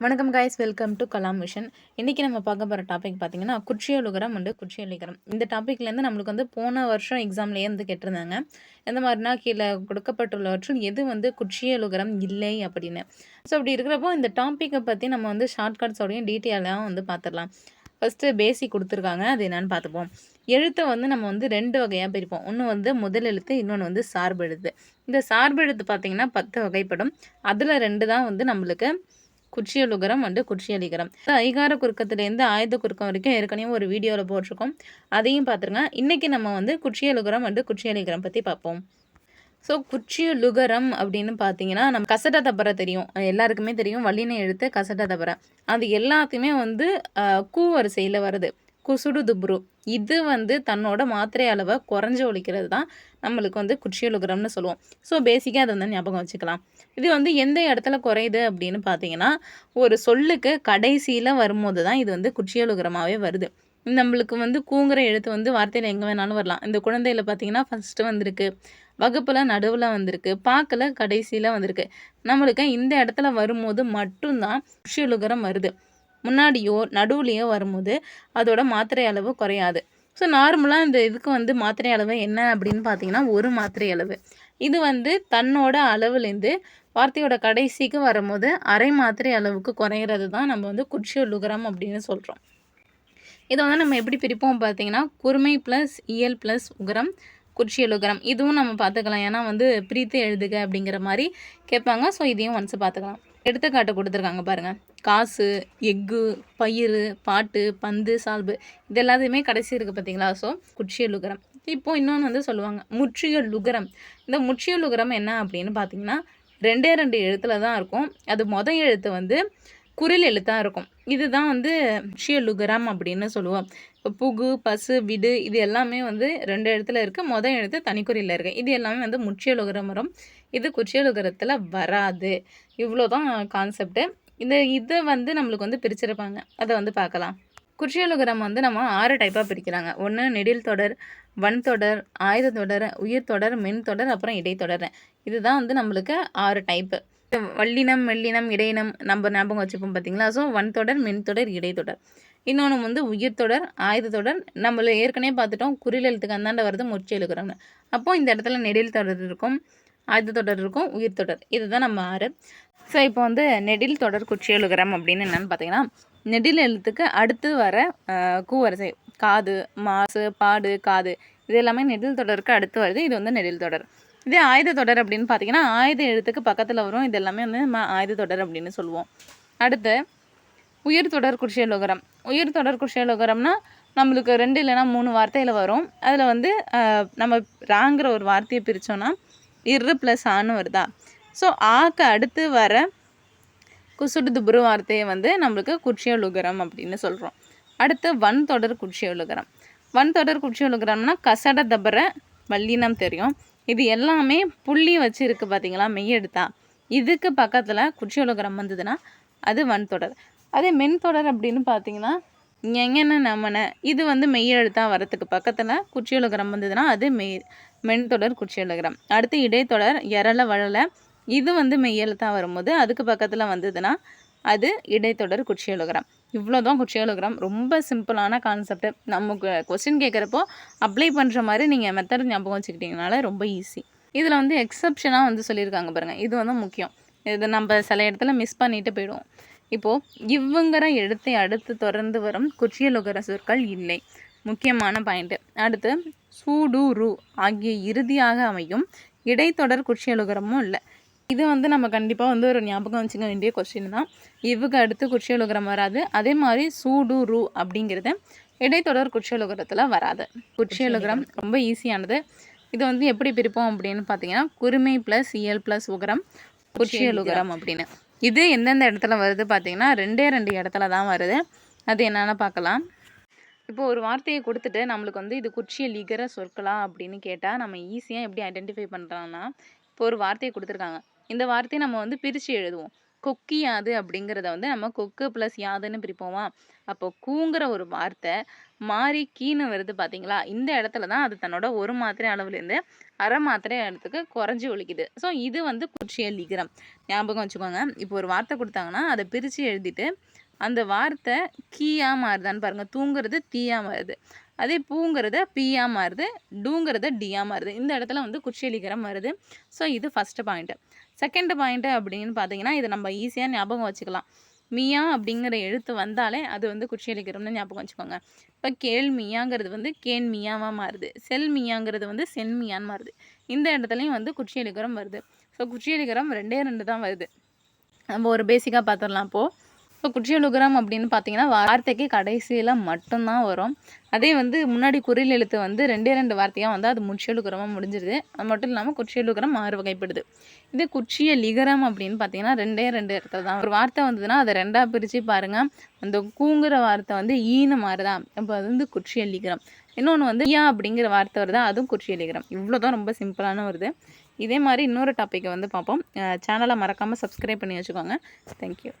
வணக்கம் guys welcome to Kalam mission இன்றைக்கி நம்ம பார்க்க போகிற டாபிக் பார்த்தீங்கன்னா குற்றியலுகரம் அண்டு குற்றியலிகரம் இந்த டாப்பிக்லேருந்து நம்மளுக்கு வந்து போன வருஷம் எக்ஸாம்லேயே வந்து கேட்டிருந்தாங்க. எந்த மாதிரினா கீழே கொடுக்கப்பட்டுள்ளவற்றில் எது வந்து குற்றியலுகரம் இல்லை அப்படின்னு. ஸோ அப்படி இருக்கிறப்போ இந்த டாப்பிக்கை பற்றி நம்ம வந்து ஷார்ட்கட்ஸோடையும் டீட்டெயிலாக வந்து பார்த்துடலாம். ஃபஸ்ட்டு பேசிக் கொடுத்துருக்காங்க. அது என்னென்னு பார்த்துப்போம். எழுத்தை வந்து நம்ம வந்து ரெண்டு வகையாக பிரிப்போம். ஒன்று வந்து முதல் எழுத்து இன்னொன்று வந்து சார்பு எழுத்து. இந்த சார்பு எழுத்து பார்த்திங்கன்னா பத்து வகைப்படும். அதில் ரெண்டு தான் வந்து நம்மளுக்கு குற்றியலுகரம் வந்து குற்றியலிகரம். ஐகார குறுக்கத்துலேருந்து ஆயுத குறுக்கம் வரைக்கும் ஏற்கனவே ஒரு வீடியோவில் போட்டிருக்கோம். அதையும் பார்த்துருங்க இன்றைக்கி நம்ம வந்து குற்றியலுகரம் வந்து குற்றியலிகரம் பற்றி பார்ப்போம் ஸோ குற்றியலுகரம் அப்படின்னு பார்த்தீங்கன்னா நம்ம கசட தபரை தெரியும். எல்லாருக்குமே தெரியும். வள்ளினை எழுத்து கசட தபரை. அது எல்லாத்தையுமே வந்து கூ வரிசையில் வருது. குசுடு துப்ரு இது வந்து தன்னோட மாத்திரை அளவை குறைஞ்சி ஒழிக்கிறது தான் நம்மளுக்கு வந்து குற்றியலுகரம்னு சொல்லுவோம். ஸோ பேசிக்காக அதை வந்து ஞாபகம் வச்சுக்கலாம். இது வந்து எந்த இடத்துல குறையுது அப்படின்னு பார்த்தீங்கன்னா ஒரு சொல்லுக்கு கடைசியில் வரும்போது தான் இது வந்து குற்றியலுகரமாகவே வருது. நம்மளுக்கு வந்து கூங்குற எழுத்து வந்து வார்த்தையில் எங்கே வேணாலும் வரலாம். இந்த குழந்தையில் பார்த்தீங்கன்னா ஃபஸ்ட்டு வந்திருக்கு. வகுப்பில் நடுவில் வந்திருக்கு. பார்க்கல கடைசியில் வந்திருக்கு. நம்மளுக்கு இந்த இடத்துல வரும்போது மட்டும்தான் குற்றியலுகரம் வருது. முன்னாடியோ நடுவுலையோ வரும்போது அதோட மாத்திரை அளவு குறையாது. ஸோ நார்மலாக இந்த இதுக்கு வந்து மாத்திரை அளவு என்ன அப்படின்னு பார்த்தீங்கன்னா ஒரு மாத்திரை அளவு. இது வந்து தன்னோட அளவுலேருந்து வார்த்தையோட கடைசிக்கு வரும்போது அரை மாத்திரை அளவுக்கு குறையிறது தான் நம்ம வந்து குற்றியலுகரம் அப்படின்னு சொல்கிறோம் இதை வந்து நம்ம எப்படி பிரிப்போம் பார்த்தீங்கன்னா குறுமை ப்ளஸ் இயல் ப்ளஸ் உகரம் குற்றியலுகரம் இதுவும் நம்ம பார்த்துக்கலாம். ஏன்னா வந்து பிரித்து எழுதுக அப்படிங்கிற மாதிரி கேட்பாங்க. ஸோ இதையும் ஒன்ஸ் பார்த்துக்கலாம். எடுத்துக்காட்டு கொடுத்துருக்காங்க பாருங்கள் காசு எக்கு பயிர் பாட்டு பந்து சால்பு இது எல்லாத்தையுமே கடைசி இருக்குது பார்த்தீங்களா ஸோ குச்சிய லுகரம். இப்போது இன்னொன்று வந்து சொல்லுவாங்க முற்றிய லுகரம். இந்த முற்றிய லுகரம் என்ன அப்படின்னு பார்த்தீங்கன்னா ரெண்டே ரெண்டு எழுத்தில் தான் இருக்கும். அது மொதல் எழுத்து வந்து குரில் எழுத்தாக இருக்கும். இதுதான் வந்து முற்றிய லுகரம் அப்படின்னு சொல்லுவோம். இப்போ புகு பசு விடு இது எல்லாமே வந்து ரெண்டு எழுத்தில் இருக்குது மொதல் எழுத்து தனிக்குறியில் இருக்குது இது எல்லாமே வந்து முற்றிய லுகரம் வரும். இது குற்றியலுகரத்தில் வராது. இவ்வளோ தான் கான்செப்ட்டு இந்த இதை வந்து நம்மளுக்கு வந்து பிரிச்சிருப்பாங்க. அதை வந்து பார்க்கலாம். குற்றியலுகரம் வந்து நம்ம ஆறு டைப்பாக பிரிக்கிறாங்க. ஒன்று நெடில் தொடர் வன் தொடர் ஆயுத தொடர் உயிர் தொடர் மென் தொடர் அப்புறம் இடைத்தொடர் இதுதான் வந்து நம்மளுக்கு ஆறு டைப்பு வல்லினம் மெல்லினம் இடையினம் நம்ம ஞாபகம் வச்சுப்போம் பார்த்தீங்களா ஸோ வன் தொடர் மென் தொடர் இடைத்தொடர் இன்னொன்று வந்து உயிர் தொடர் ஆயுத தொடர். நம்மள ஏற்கனவே பார்த்துட்டோம். குறில் எழுத்துக்கு அந்தாண்ட வருது முற்றி எழுக்கிறோம்னு அப்போது இந்த இடத்துல நெடில் தொடர் இருக்கும். ஆயுத தொடர் இருக்கும் உயிர் தொடர். இதுதான் நம்ம ஆறு. ஸோ இப்போ வந்து நெடில் தொடர் குற்றியலுகரம் அப்படின்னு என்னென்னு பார்த்தீங்கன்னா நெடில் எழுத்துக்கு அடுத்து வர கூவரிசை காது மாசு பாடு காது இது எல்லாமே நெடில் தொடருக்கு அடுத்து வருது. இது வந்து நெடில் தொடர். இதே ஆயுத தொடர் அப்படின்னு பார்த்தீங்கன்னா ஆயுத எழுத்துக்கு பக்கத்தில் வரும். இது எல்லாமே வந்து நம்ம ஆயுத தொடர் அப்படின்னு சொல்லுவோம். அடுத்து உயிர் தொடர் குற்றியலுகரம். உயிர் தொடர் குற்றியலுகரம்னா நம்மளுக்கு ரெண்டு இல்லைன்னா மூணு வார்த்தையில் வரும். அதில் வந்து நம்ம ராங்கிற ஒரு வார்த்தையை பிரித்தோன்னா இரு ப்ளஸ் ஆன்னு வருதா ஸோ ஆக்கு அடுத்து வர குசுடு துபுரு வார்த்தையை வந்து நம்மளுக்கு குற்றியலுகரம் அப்படின்னு சொல்கிறோம் அடுத்து வன் தொடர் குற்றியலுகரம் வன் தொடர் குற்றியலுகரம்னா கசட தபர வல்லினம் தெரியும். இது எல்லாமே புள்ளி வச்சு இருக்குது பார்த்தீங்களா மெய்யெடுத்தா இதுக்கு பக்கத்தில் குற்றியலுகரம் வந்ததுன்னா அது வன் தொடர். அதே மென் தொடர் அப்படின்னு பார்த்தீங்கன்னா எங்கென்ன நம்மன இது வந்து மெய்யெழுத்தாக வரத்துக்கு பக்கத்தில் குற்றியலுகரம் வந்ததுன்னா அது மெய் மென்தொடர் குற்றியலுகரம் அடுத்து இடைத்தொடர் எரள வழல இது வந்து மெய்யெழுத்தாக வரும்போது அதுக்கு பக்கத்தில் வந்ததுன்னா அது இடைத்தொடர் குற்றியலுகரம் இவ்வளோ தான் குற்றியலுகரம் ரொம்ப சிம்பிளான கான்செப்ட் நமக்கு கொஸ்டின் கேட்குறப்போ அப்ளை பண்ணுற மாதிரி நீங்கள் மெத்தட் ஞாபகம் வச்சுக்கிட்டிங்கனால ரொம்ப ஈஸி இதில் வந்து எக்ஸப்ஷனாக வந்து சொல்லியிருக்காங்க பாருங்கள் இது வந்து முக்கியம். இது நம்ம சில இடத்துல மிஸ் பண்ணிட்டு போயிடுவோம். இப்போது இவங்கிற எழுத்தை அடுத்து தொடர்ந்து வரும் குற்றியலுகர சொற்கள் இல்லை. முக்கியமான பாயிண்ட்டு அடுத்து சூடு ரு ஆகிய இறுதியாக அமையும் இடைத்தொடர் குற்றியலுகரமும் இல்லை. இது வந்து நம்ம கண்டிப்பாக வந்து ஒரு ஞாபகம் வச்சுக்க வேண்டிய கொஸ்டின் தான். இவுக்கு அடுத்து குற்றியலுகரம் வராது. அதே மாதிரி சூடு ரு அப்படிங்கிறது இடைத்தொடர் குற்றியலுகரத்தில் வராது. குற்றியலுகரம் ரொம்ப ஈஸியானது இது வந்து எப்படி பிரிப்போம் அப்படின்னு பார்த்தீங்கன்னா குருமை ப்ளஸ் இயல் ப்ளஸ் உகரம் குற்றியலுகரம் அப்படின்னு. இது எந்தெந்த இடத்துல வருது பார்த்தீங்கன்னா ரெண்டே ரெண்டு இடத்துல தான் வருது. அது என்னென்னு பார்க்கலாம். இப்போ ஒரு வார்த்தையை கொடுத்துட்டு நம்மளுக்கு வந்து இது குச்சிய லிகர சொற்களா அப்படின்னு கேட்டால் நம்ம ஈஸியாக எப்படி ஐடென்டிஃபை பண்ணுறோம்னா இப்போ ஒரு வார்த்தையை கொடுத்துருக்காங்க. இந்த வார்த்தையை நம்ம வந்து பிரித்து எழுதுவோம். கொக்கி யாது அப்படிங்கிறத வந்து நம்ம கொக்கு ப்ளஸ் யாதுன்னு பிரிப்போமா? அப்போ கூங்கிற ஒரு வார்த்தை மாறி கீன்னு வருது பார்த்தீங்களா இந்த இடத்துல தான் அது தன்னோட ஒரு மாத்திரை அளவுலேருந்து அரை மாத்திரை இடத்துக்கு குறைஞ்சி ஒழிக்குது. ஸோ இது வந்து குற்றியல் லிகரம் ஞாபகம் வச்சுக்கோங்க. இப்போ ஒரு வார்த்தை கொடுத்தாங்கன்னா அதை பிரித்து எழுதிட்டு அந்த வார்த்தை கீயாக மாறுதான்னு பாருங்கள் தூங்குறது தீயாக மாறுது. அதே பூங்கிறத பீயாக மாறுது. டூங்கிறத டீயாக மாறுது. இந்த இடத்துல வந்து குச்சியலிகரம் வருது ஸோ இது ஃபஸ்ட்டு பாயிண்ட்டு செகண்ட் பாயிண்ட்டு அப்படின்னு பார்த்தீங்கன்னா இதை நம்ம ஈஸியாக ஞாபகம் வச்சுக்கலாம். மியா அப்படிங்கிற எழுத்து வந்தாலே அது வந்து குற்றியலிகரம்னு ஞாபகம் வச்சுக்கோங்க. இப்போ கேள் மியாங்கிறது வந்து கேன் மியாவாக மாறுது. செல் மியாங்கிறது வந்து சென் மியான்னு மாறுது. இந்த இடத்துலையும் வந்து குற்றியலிகரம் வருது. ஸோ குற்றியலிகரம் ரெண்டே ரெண்டு தான் வருது. நம்ம ஒரு பேசிக்காக பார்த்துடலாம் அப்போது இப்போ குற்றியலுகரம் அப்படின்னு பார்த்தீங்கன்னா வார்த்தைக்கு கடைசியில் மட்டும்தான் வரும். அதே வந்து முன்னாடி குறில் எழுத்து வந்து ரெண்டே ரெண்டு வார்த்தையாக வந்து அது முற்றியலுகரமாக முடிஞ்சிருது. அது மட்டும் இல்லாமல் குற்றியலுகரம் ஆறு வகைப்படுது. இது குற்றிய லிகரம் அப்படின்னு பார்த்தீங்கன்னா ரெண்டே ரெண்டு இடத்துல தான் ஒரு வார்த்தை வந்ததுன்னா அதை ரெண்டாக பிரித்து பாருங்கள் அந்த கூங்குற வார்த்தை வந்து ஈன மாறுதா அப்போ அது வந்து குற்றிய லிகரம் இன்னொன்று வந்து யா அப்படிங்கிற வார்த்தை வருதா அதுவும் குற்றிய லிகரம் இவ்வளோ தான் ரொம்ப சிம்பிளான வருது இதே. மாதிரி இன்னொரு டாப்பிக்கை வந்து பார்ப்போம். சேனலை மறக்காமல் சப்ஸ்கிரைப் பண்ணி வச்சுக்கோங்க. தேங்க்யூ